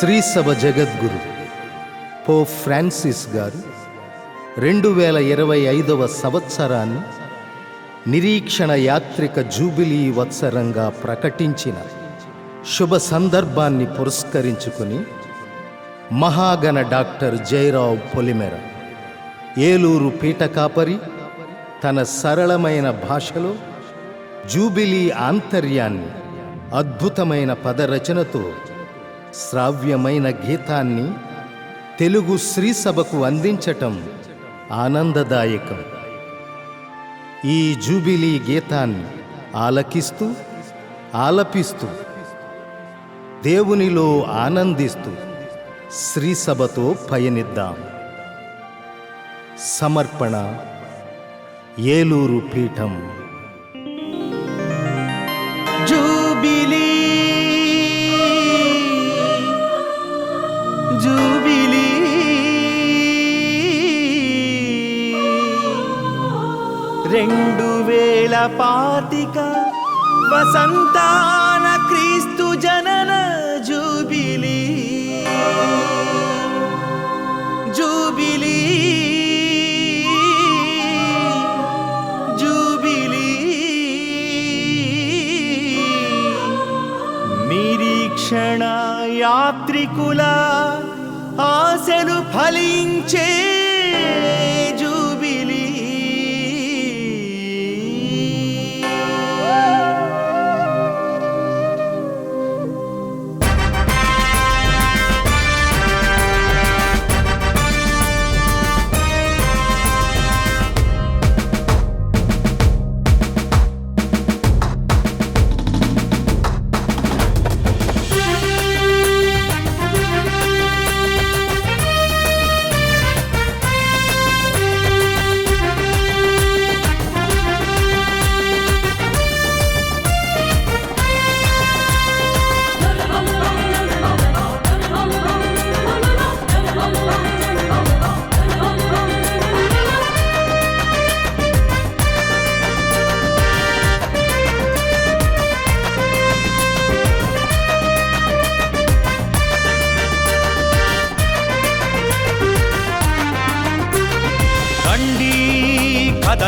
శ్రీ సభ జగద్గురు పో ఫ్రాన్సిస్ గారు రెండు వేల ఇరవై ఐదవ సంవత్సరాన్ని నిరీక్షణ యాత్రిక జూబిలీ వత్సరంగా ప్రకటించిన శుభ సందర్భాన్ని పురస్కరించుకుని మహాగణ డాక్టర్ జయరావు పొలిమెర ఏలూరు పీఠకాపరి తన సరళమైన భాషలో జూబిలీ ఆంతర్యాన్ని అద్భుతమైన పదరచనతో శ్రావ్యమైన గీతాన్ని తెలుగు శ్రీసభకు అందించటం ఆనందదాయకం. ఈ జూబిలీ గీతాన్ని ఆలకిస్తూ ఆలపిస్తూ దేవునిలో ఆనందిస్తూ శ్రీసభతో పయనిద్దాం. సమర్పణ ఏలూరు పీఠం. జూ రెండు వేల పాతిక వసంతాన క్రీస్తు జనన జూబిలీ. జూబిలీ. జూబిలీ. నిరీక్షణ యాత్రికుల ఆశలు ఫలించే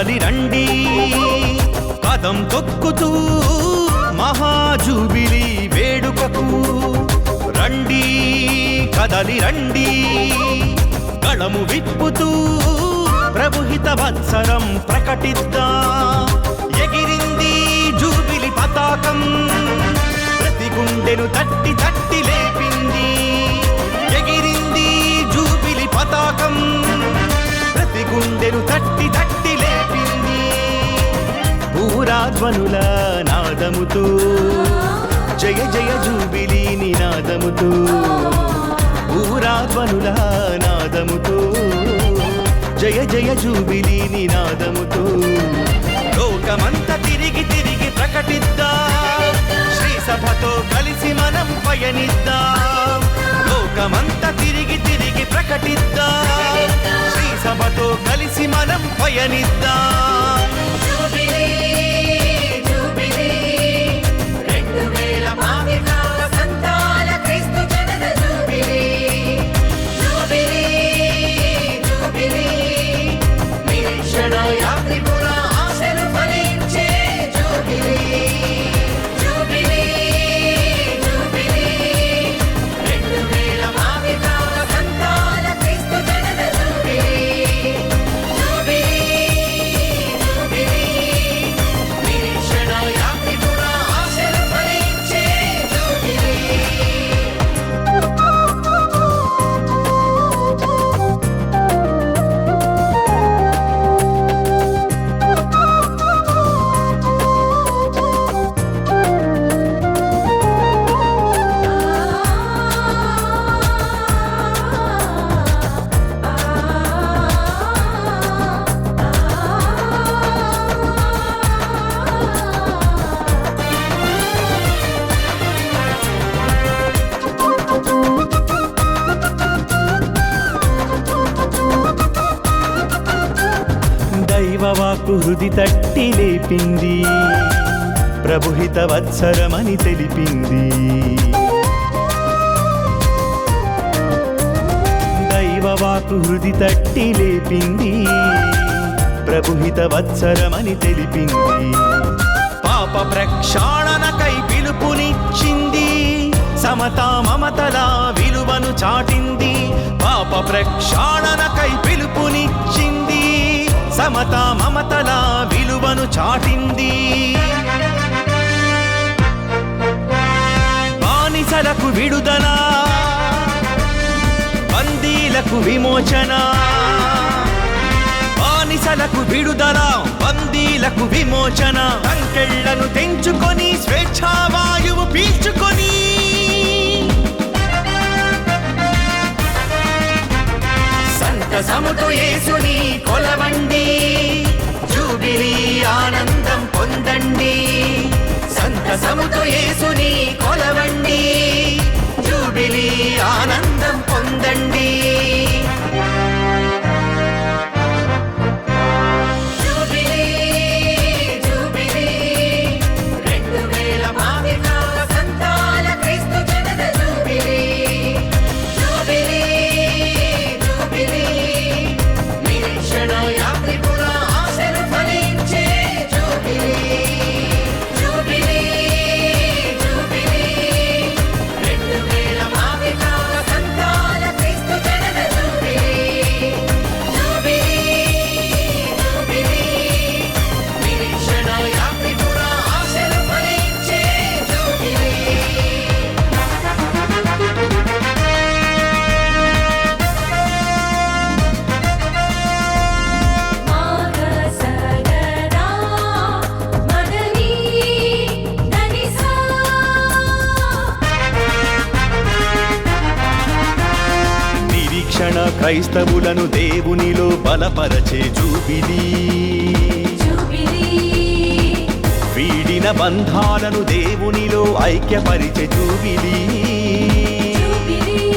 కదలి రండి. పదం తొక్కుతూ మహాజూబిలి వేడుకకు. రండి కదలి రండి. గళము విప్పుతూ ప్రభుహిత వత్సరం ప్రకటిద్దా. ఎగిరింది జూబిలి పతాకం. ప్రతి గుండెను తట్టి తట్టి లేపింది. ఎగిరింది జూబిలి పతాకం. ప్రతి గుండెను తట్టి ధ్వనుల నాదముతో. జయ జయ జూబిలి నినాదముతో. ఊరాధ్వనుల నాదముతో. జయ జయ జూబిలి నినాదముతో. లోకమంత తిరిగి తిరిగి ప్రకటిద్దాం. శ్రీ సభతో కలిసి మనం పయనిద్దాం. లోకమంత తిరిగి తిరిగి ప్రకటిద్దాం. శ్రీ సభతో కలిసి మనం పయనిద్దాం. హృది తట్టి లేపింది. ప్రభుహిత వత్సరమని తెలిపింది. దైవవాకు హృది తట్టి లేపింది. ప్రభుహిత వత్సరమని తెలిపింది. పాప ప్రక్షాళనకై పిలుపునిచ్చింది. సమతా మమతల విలువను చాటింది. పాప ప్రక్షాళనకై పిలుపునిచ్చింది. సమత మమతల విలువను చాటింది. బానిసలకు విడుదల బందీలకు విమోచన. బానిసలకు విడుదల బందీలకు విమోచన. అంకెళ్ళను తెంచుకొని స్వేచ్ఛావాయువు పీల్చుకొని సంతసముతో యేసుని కొలవండి. జూబిలీ ఆనందం పొందండి. క్రైస్తవులను దేవునిలో బలపరచే జూబిలీ. వీడిన బంధాలను దేవునిలో ఐక్యపరిచే జూబిలీ. జూబిలీ.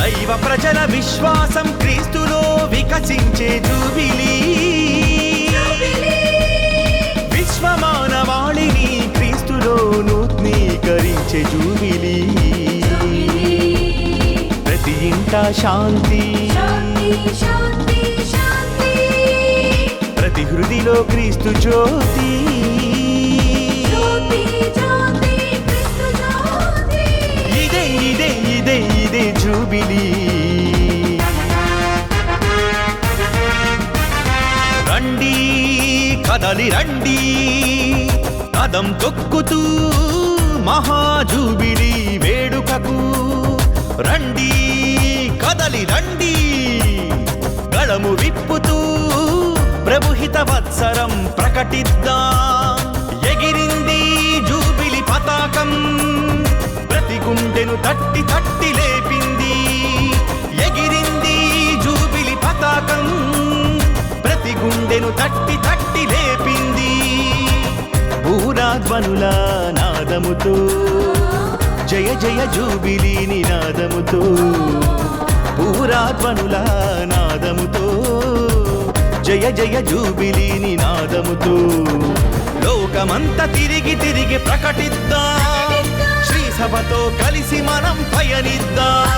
దైవ ప్రజల విశ్వాసం క్రీస్తులో వికసించే జూబిలీ. విశ్వమానవాళిని క్రీస్తులో నూత్నీకరించే జూబిలీ. ఇంట శాంతి. ప్రతి హృదిలో క్రీస్తు జ్యోతి. ఇదే ఇదే ఇదే ఇదే జూబిలీ. రండి కదలి రండి. కదం తొక్కుతూ మహాజూబిలీ వేడుకకు రండి. కదలి రండి. గళము విప్పుతూ ప్రభుహిత వత్సరం ప్రకటిద్దా. ఎగిరింది జూబిలి పతాకం ప్రతి గుండెను తట్టి తట్టి లేపింది. ఎగిరింది జూబిలి పతాకం ప్రతి గుండెను తట్టి తట్టి లేపింది. భూరాధ్వనుల నాదముతో జయ జయ జూబిలి నినాదముతో. భూరాధ్వనుల నాదముతో. జయ జయ జూబిలీని నాదముతో. లోకమంత తిరిగి తిరిగి ప్రకటిద్దాం. శ్రీసభతో కలిసి మనం పయనిద్దాం.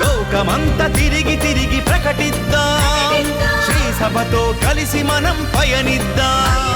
లోకమంత తిరిగి తిరిగి ప్రకటిద్దాం. శ్రీసభతో కలిసి మనం పయనిద్దాం.